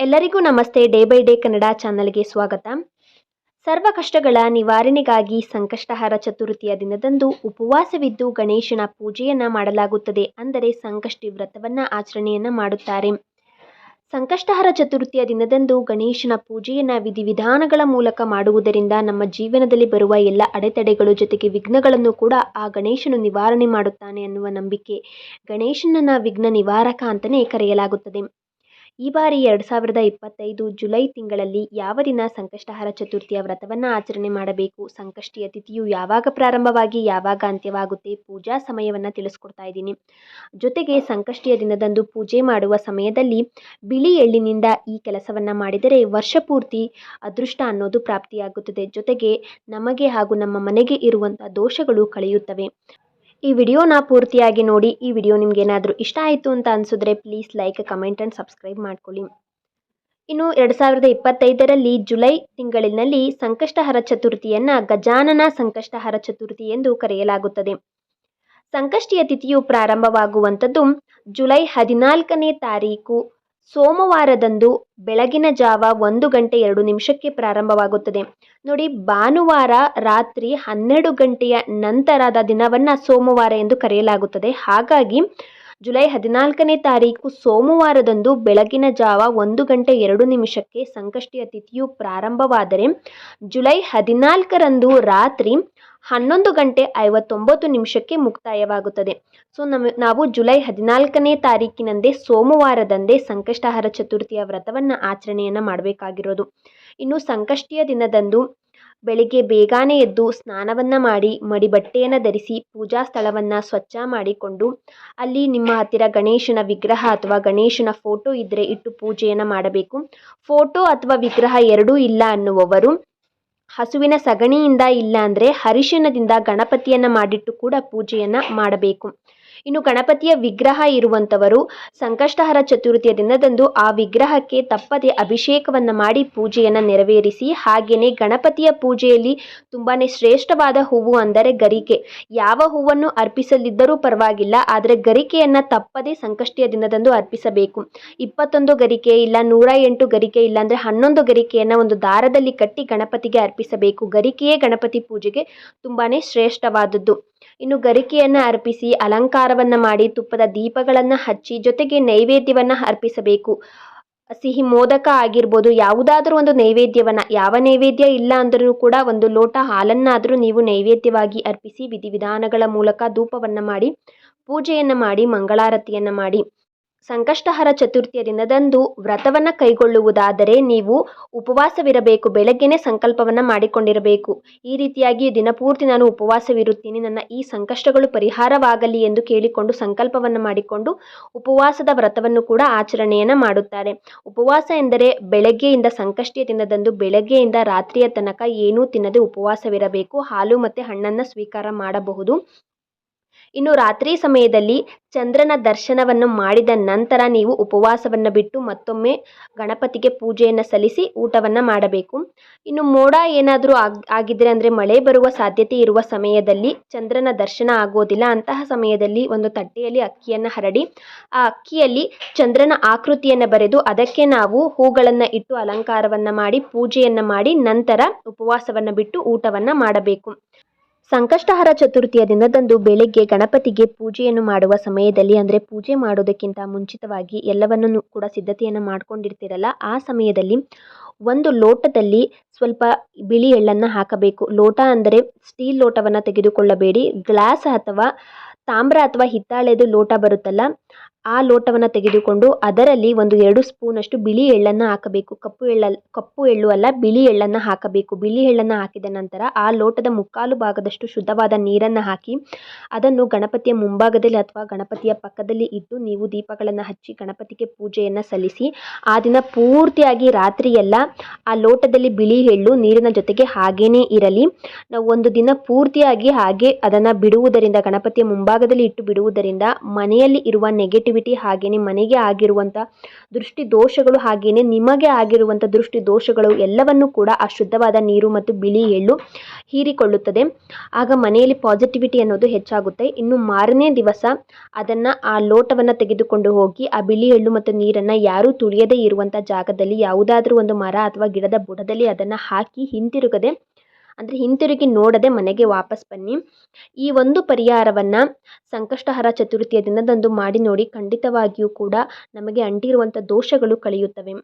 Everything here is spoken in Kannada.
ಎಲ್ಲರಿಗೂ ನಮಸ್ತೆ. ಡೇ ಬೈ ಡೇ ಕನ್ನಡ ಚಾನಲ್ಗೆ ಸ್ವಾಗತ. ಸರ್ವ ಕಷ್ಟಗಳ ನಿವಾರಣೆಗಾಗಿ ಸಂಕಷ್ಟಹಾರ ಚತುರ್ಥಿಯ ದಿನದಂದು ಉಪವಾಸವಿದ್ದು ಗಣೇಶನ ಪೂಜೆಯನ್ನು ಮಾಡಲಾಗುತ್ತದೆ ಅಂದರೆ ಸಂಕಷ್ಟಿ ವ್ರತವನ್ನು ಆಚರಣೆಯನ್ನು ಮಾಡುತ್ತಾರೆ. ಸಂಕಷ್ಟಹಾರ ಚತುರ್ಥಿಯ ದಿನದಂದು ಗಣೇಶನ ಪೂಜೆಯನ್ನು ವಿಧಿವಿಧಾನಗಳ ಮೂಲಕ ಮಾಡುವುದರಿಂದ ನಮ್ಮ ಜೀವನದಲ್ಲಿ ಬರುವ ಎಲ್ಲ ಅಡೆತಡೆಗಳು ಜೊತೆಗೆ ವಿಘ್ನಗಳನ್ನು ಕೂಡ ಆ ಗಣೇಶನು ನಿವಾರಣೆ ಮಾಡುತ್ತಾನೆ ಅನ್ನುವ ನಂಬಿಕೆ ಗಣೇಶನನ್ನ ವಿಘ್ನ ನಿವಾರಕ ಅಂತಲೇ ಕರೆಯಲಾಗುತ್ತದೆ. ಈ ಬಾರಿ ಎರಡು ಸಾವಿರದ ಇಪ್ಪತ್ತೈದು ಜುಲೈ ತಿಂಗಳಲ್ಲಿ ಯಾವ ದಿನ ಸಂಕಷ್ಟಹರ ಚತುರ್ಥಿಯ ವ್ರತವನ್ನು ಆಚರಣೆ ಮಾಡಬೇಕು? ಸಂಕಷ್ಟಿಯ ತಿಥಿಯು ಯಾವಾಗ ಪ್ರಾರಂಭವಾಗಿ ಯಾವಾಗ ಅಂತ್ಯವಾಗುತ್ತೆ? ಪೂಜಾ ಸಮಯವನ್ನು ತಿಳಿಸ್ಕೊಡ್ತಾ ಇದ್ದೀನಿ. ಜೊತೆಗೆ ಸಂಕಷ್ಟಿಯ ದಿನದಂದು ಪೂಜೆ ಮಾಡುವ ಸಮಯದಲ್ಲಿ ಬಿಳಿ ಎಳ್ಳಿನಿಂದ ಈ ಕೆಲಸವನ್ನು ಮಾಡಿದರೆ ವರ್ಷ ಪೂರ್ತಿ ಅದೃಷ್ಟ ಅನ್ನೋದು ಪ್ರಾಪ್ತಿಯಾಗುತ್ತದೆ. ಜೊತೆಗೆ ನಮಗೆ ಹಾಗೂ ನಮ್ಮ ಮನೆಗೆ ಇರುವಂಥ ದೋಷಗಳು ಕಳೆಯುತ್ತವೆ. ಈ ವಿಡಿಯೋನ ಪೂರ್ತಿಯಾಗಿ ನೋಡಿ. ಈ ವಿಡಿಯೋ ನಿಮ್ಗೇನಾದರೂ ಇಷ್ಟ ಆಯಿತು ಅಂತ ಅನಿಸಿದ್ರೆ please like comment and subscribe ಮಾಡ್ಕೊಳ್ಳಿ. ಇನ್ನು ಎರಡು ಸಾವಿರದ ಇಪ್ಪತ್ತೈದರಲ್ಲಿ ಜುಲೈ ತಿಂಗಳಿನಲ್ಲಿ ಸಂಕಷ್ಟಹರ ಚತುರ್ಥಿಯನ್ನು ಗಜಾನನ ಸಂಕಷ್ಟಹರ ಚತುರ್ಥಿ ಎಂದು ಕರೆಯಲಾಗುತ್ತದೆ. ಸಂಕಷ್ಟಿಯ ತಿಥಿಯು ಪ್ರಾರಂಭವಾಗುವಂಥದ್ದು ಜುಲೈ ಹದಿನಾಲ್ಕನೇ ತಾರೀಕು ಸೋಮವಾರದಂದು ಬೆಳಗಿನ ಜಾವ ಒಂದು ಗಂಟೆ ಎರಡು ನಿಮಿಷಕ್ಕೆ ಪ್ರಾರಂಭವಾಗುತ್ತದೆ. ನೋಡಿ, ಭಾನುವಾರ ರಾತ್ರಿ ಹನ್ನೆರಡು ಗಂಟೆಯ ನಂತರದ ದಿನವನ್ನು ಸೋಮವಾರ ಎಂದು ಕರೆಯಲಾಗುತ್ತದೆ. ಹಾಗಾಗಿ ಜುಲೈ ಹದಿನಾಲ್ಕನೇ ತಾರೀಕು ಸೋಮವಾರದಂದು ಬೆಳಗಿನ ಜಾವ ಒಂದು ಗಂಟೆ ಎರಡು ನಿಮಿಷಕ್ಕೆ ಸಂಕಷ್ಟಿಯ ತಿಥಿಯು ಪ್ರಾರಂಭವಾದರೆ ಜುಲೈ ಹದಿನಾಲ್ಕರಂದು ರಾತ್ರಿ ಹನ್ನೊಂದು ಗಂಟೆ ಐವತ್ತೊಂಬತ್ತು ನಿಮಿಷಕ್ಕೆ ಮುಕ್ತಾಯವಾಗುತ್ತದೆ. ಸೊ ನಮ್ಮ ನಾವು ಜುಲೈ ಹದಿನಾಲ್ಕನೇ ತಾರೀಕಿನಂದೇ ಸೋಮವಾರದಂದೇ ಸಂಕಷ್ಟಹರ ಚತುರ್ಥಿಯ ವ್ರತವನ್ನು ಆಚರಣೆಯನ್ನು ಮಾಡಬೇಕಾಗಿರೋದು. ಇನ್ನು ಸಂಕಷ್ಟಿಯ ದಿನದಂದು ಬೆಳಿಗ್ಗೆ ಬೇಗನೆ ಎದ್ದು ಸ್ನಾನವನ್ನು ಮಾಡಿ ಮಡಿ ಬಟ್ಟೆಯನ್ನು ಧರಿಸಿ ಪೂಜಾ ಸ್ಥಳವನ್ನು ಸ್ವಚ್ಛ ಮಾಡಿಕೊಂಡು ಅಲ್ಲಿ ನಿಮ್ಮ ಹತ್ತಿರ ಗಣೇಶನ ವಿಗ್ರಹ ಅಥವಾ ಗಣೇಶನ ಫೋಟೋ ಇದ್ದರೆ ಇಟ್ಟು ಪೂಜೆಯನ್ನು ಮಾಡಬೇಕು. ಫೋಟೋ ಅಥವಾ ವಿಗ್ರಹ ಎರಡೂ ಇಲ್ಲ ಅನ್ನುವವರು ಹಸುವಿನ ಸಗಣಿಯಿಂದ ಇಲ್ಲ ಅಂದರೆ ಅರಿಶಿಣದಿಂದ ಗಣಪತಿಯನ್ನು ಮಾಡಿಟ್ಟು ಕೂಡ ಪೂಜೆಯನ್ನು ಮಾಡಬೇಕು. ಇನ್ನು ಗಣಪತಿಯ ವಿಗ್ರಹ ಇರುವಂಥವರು ಸಂಕಷ್ಟಹರ ಚತುರ್ಥಿಯ ದಿನದಂದು ಆ ವಿಗ್ರಹಕ್ಕೆ ತಪ್ಪದೆ ಅಭಿಷೇಕವನ್ನು ಮಾಡಿ ಪೂಜೆಯನ್ನು ನೆರವೇರಿಸಿ ಹಾಗೆಯೇ ಗಣಪತಿಯ ಪೂಜೆಯಲ್ಲಿ ತುಂಬಾ ಶ್ರೇಷ್ಠವಾದ ಹೂವು ಅಂದರೆ ಗರಿಕೆ. ಯಾವ ಹೂವನ್ನು ಅರ್ಪಿಸಲಿದ್ದರೂ ಪರವಾಗಿಲ್ಲ, ಆದರೆ ಗರಿಕೆಯನ್ನು ತಪ್ಪದೆ ಸಂಕಷ್ಟಿಯ ದಿನದಂದು ಅರ್ಪಿಸಬೇಕು. ಇಪ್ಪತ್ತೊಂದು ಗರಿಕೆ ಇಲ್ಲ, ನೂರ ಎಂಟು ಗರಿಕೆ ಇಲ್ಲಾಂದರೆ ಹನ್ನೊಂದು ಗರಿಕೆಯನ್ನು ಒಂದು ದಾರದಲ್ಲಿ ಕಟ್ಟಿ ಗಣಪತಿಗೆ ಅರ್ಪಿಸಬೇಕು. ಗರಿಕೆಯೇ ಗಣಪತಿ ಪೂಜೆಗೆ ತುಂಬಾ ಶ್ರೇಷ್ಠವಾದದ್ದು. ಇನ್ನು ಗರಿಕೆಯನ್ನು ಅರ್ಪಿಸಿ, ಅಲಂಕಾರವನ್ನು ಮಾಡಿ, ತುಪ್ಪದ ದೀಪಗಳನ್ನು ಹಚ್ಚಿ, ಜೊತೆಗೆ ನೈವೇದ್ಯವನ್ನು ಅರ್ಪಿಸಬೇಕು. ಸಿಹಿ ಮೋದಕ ಆಗಿರ್ಬೋದು, ಯಾವುದಾದ್ರೂ ಒಂದು ನೈವೇದ್ಯವನ್ನು, ಯಾವ ನೈವೇದ್ಯ ಇಲ್ಲ ಅಂದರೂ ಕೂಡ ಒಂದು ಲೋಟ ಹಾಲನ್ನಾದರೂ ನೀವು ನೈವೇದ್ಯವಾಗಿ ಅರ್ಪಿಸಿ, ವಿಧಿವಿಧಾನಗಳ ಮೂಲಕ ಧೂಪವನ್ನು ಮಾಡಿ, ಪೂಜೆಯನ್ನು ಮಾಡಿ, ಮಂಗಳಾರತಿಯನ್ನು ಮಾಡಿ. ಸಂಕಷ್ಟಹರ ಚತುರ್ಥಿಯ ದಿನದಂದು ವ್ರತವನ್ನು ಕೈಗೊಳ್ಳುವುದಾದರೆ ನೀವು ಉಪವಾಸವಿರಬೇಕು, ಬೆಳಗ್ಗೆನೆ ಸಂಕಲ್ಪವನ್ನು ಮಾಡಿಕೊಂಡಿರಬೇಕು. ಈ ರೀತಿಯಾಗಿ ದಿನಪೂರ್ತಿ ನಾನು ಉಪವಾಸವಿರುತ್ತೀನಿ. ನನ್ನ ಈ ಸಂಕಷ್ಟಗಳು ಪರಿಹಾರವಾಗಲಿ ಎಂದು ಕೇಳಿಕೊಂಡು ಸಂಕಲ್ಪವನ್ನು ಮಾಡಿಕೊಂಡು ಉಪವಾಸದ ವ್ರತವನ್ನು ಕೂಡ ಆಚರಣೆಯನ್ನು ಮಾಡುತ್ತಾರೆ. ಉಪವಾಸ ಎಂದರೆ ಬೆಳಗ್ಗೆಯಿಂದ ಸಂಕಷ್ಟಿಯ ದಿನದಂದು ಬೆಳಗ್ಗೆಯಿಂದ ರಾತ್ರಿಯ ತನಕ ಏನೂ ತಿನ್ನದೆ ಉಪವಾಸವಿರಬೇಕು. ಹಾಲು ಮತ್ತು ಹಣ್ಣನ್ನು ಸ್ವೀಕಾರ ಮಾಡಬಹುದು. ಇನ್ನು ರಾತ್ರಿ ಸಮಯದಲ್ಲಿ ಚಂದ್ರನ ದರ್ಶನವನ್ನು ಮಾಡಿದ ನಂತರ ನೀವು ಉಪವಾಸವನ್ನು ಬಿಟ್ಟು ಮತ್ತೊಮ್ಮೆ ಗಣಪತಿಗೆ ಪೂಜೆಯನ್ನು ಸಲ್ಲಿಸಿ ಊಟವನ್ನು ಮಾಡಬೇಕು. ಇನ್ನು ಮೋಡ ಏನಾದರೂ ಆಗ್ ಆಗಿದ್ದರೆ ಅಂದರೆ ಮಳೆ ಬರುವ ಸಾಧ್ಯತೆ ಇರುವ ಸಮಯದಲ್ಲಿ ಚಂದ್ರನ ದರ್ಶನ ಆಗೋದಿಲ್ಲ. ಅಂತಹ ಸಮಯದಲ್ಲಿ ಒಂದು ತಟ್ಟೆಯಲ್ಲಿ ಅಕ್ಕಿಯನ್ನು ಹರಡಿ, ಆ ಅಕ್ಕಿಯಲ್ಲಿ ಚಂದ್ರನ ಆಕೃತಿಯನ್ನು ಬರೆದು ಅದಕ್ಕೆ ನಾವು ಹೂಗಳನ್ನು ಇಟ್ಟು ಅಲಂಕಾರವನ್ನು ಮಾಡಿ ಪೂಜೆಯನ್ನು ಮಾಡಿ ನಂತರ ಉಪವಾಸವನ್ನು ಬಿಟ್ಟು ಊಟವನ್ನು ಮಾಡಬೇಕು. ಸಂಕಷ್ಟಹರ ಚತುರ್ಥಿಯ ದಿನದಂದು ಬೆಳಗ್ಗೆ ಗಣಪತಿಗೆ ಪೂಜೆಯನ್ನು ಮಾಡುವ ಸಮಯದಲ್ಲಿ, ಅಂದರೆ ಪೂಜೆ ಮಾಡೋದಕ್ಕಿಂತ ಮುಂಚಿತವಾಗಿ ಎಲ್ಲವನ್ನೂ ಕೂಡ ಸಿದ್ಧತೆಯನ್ನು ಮಾಡ್ಕೊಂಡಿರ್ತೀರಲ್ಲ, ಆ ಸಮಯದಲ್ಲಿ ಒಂದು ಲೋಟದಲ್ಲಿ ಸ್ವಲ್ಪ ಬಿಳಿ ಎಳ್ಳನ್ನು ಹಾಕಬೇಕು. ಲೋಟ ಅಂದರೆ ಸ್ಟೀಲ್ ಲೋಟವನ್ನು ತೆಗೆದುಕೊಳ್ಳಬೇಡಿ. ಗ್ಲಾಸ್ ಅಥವಾ ತಾಮ್ರ ಅಥವಾ ಹಿತ್ತಾಳೆದು ಲೋಟ ಬರುತ್ತಲ್ಲ ಆ ಲೋಟವನ್ನು ತೆಗೆದುಕೊಂಡು ಅದರಲ್ಲಿ ಒಂದು ಎರಡು ಸ್ಪೂನಷ್ಟು ಬಿಳಿ ಎಳ್ಳನ್ನು ಹಾಕಬೇಕು. ಕಪ್ಪು ಎಳ್ಳ, ಕಪ್ಪು ಎಳ್ಳು ಅಲ್ಲ, ಬಿಳಿ ಎಳ್ಳನ್ನು ಹಾಕಬೇಕು. ಬಿಳಿ ಎಳ್ಳನ್ನು ಹಾಕಿದ ನಂತರ ಆ ಲೋಟದ ಮುಕ್ಕಾಲು ಭಾಗದಷ್ಟು ಶುದ್ಧವಾದ ನೀರನ್ನು ಹಾಕಿ ಅದನ್ನು ಗಣಪತಿಯ ಮುಂಭಾಗದಲ್ಲಿ ಅಥವಾ ಗಣಪತಿಯ ಪಕ್ಕದಲ್ಲಿ ಇಟ್ಟು ನೀವು ದೀಪಗಳನ್ನು ಹಚ್ಚಿ ಗಣಪತಿಗೆ ಪೂಜೆಯನ್ನು ಸಲ್ಲಿಸಿ ಆ ದಿನ ಪೂರ್ತಿಯಾಗಿ ರಾತ್ರಿಯೆಲ್ಲ ಆ ಲೋಟದಲ್ಲಿ ಬಿಳಿ ಎಳ್ಳು ನೀರಿನ ಜೊತೆಗೆ ಹಾಗೇನೇ ಇರಲಿ. ನಾವು ಒಂದು ದಿನ ಪೂರ್ತಿಯಾಗಿ ಹಾಗೆ ಅದನ್ನು ಬಿಡುವುದರಿಂದ, ಗಣಪತಿಯ ಮುಂಭಾಗದಲ್ಲಿ ಇಟ್ಟು ಬಿಡುವುದರಿಂದ ಮನೆಯಲ್ಲಿ ಇರುವ ನೆಗೆಟಿವ್ ಪಾಸಿಟಿವಿಟಿ ಹಾಗೆಯೇ ಮನೆಗೆ ಆಗಿರುವಂಥ ದೃಷ್ಟಿ ದೋಷಗಳು ಹಾಗೆಯೇ ನಿಮಗೆ ಆಗಿರುವಂಥ ದೃಷ್ಟಿ ದೋಷಗಳು ಎಲ್ಲವನ್ನು ಕೂಡ ಆ ಶುದ್ಧವಾದ ನೀರು ಮತ್ತು ಬಿಳಿ ಎಳ್ಳು ಹೀರಿಕೊಳ್ಳುತ್ತದೆ. ಆಗ ಮನೆಯಲ್ಲಿ ಪಾಸಿಟಿವಿಟಿ ಅನ್ನೋದು ಹೆಚ್ಚಾಗುತ್ತೆ. ಇನ್ನು ಮಾರನೇ ದಿವಸ ಅದನ್ನು ಆ ಲೋಟವನ್ನು ತೆಗೆದುಕೊಂಡು ಹೋಗಿ ಆ ಬಿಳಿ ಎಳ್ಳು ಮತ್ತು ನೀರನ್ನು ಯಾರೂ ತುಳಿಯದೇ ಇರುವಂಥ ಜಾಗದಲ್ಲಿ ಯಾವುದಾದ್ರೂ ಒಂದು ಮರ ಅಥವಾ ಗಿಡದ ಬುಡದಲ್ಲಿ ಅದನ್ನು ಹಾಕಿ ಹಿಂತಿರುಗದೆ ಅಂದರೆ ಹಿಂತಿರುಗಿ ನೋಡದೆ ಮನೆಗೆ ವಾಪಸ್ ಬನ್ನಿ. ಈ ಒಂದು ಪರಿಹಾರವನ್ನು ಸಂಕಷ್ಟಹರ ಚತುರ್ಥಿಯ ದಿನದಂದು ಮಾಡಿ ನೋಡಿ ಖಂಡಿತವಾಗಿಯೂ ಕೂಡ ನಮಗೆ ಅಂಟಿರುವಂಥ ದೋಷಗಳು ಕಳೆಯುತ್ತವೆ.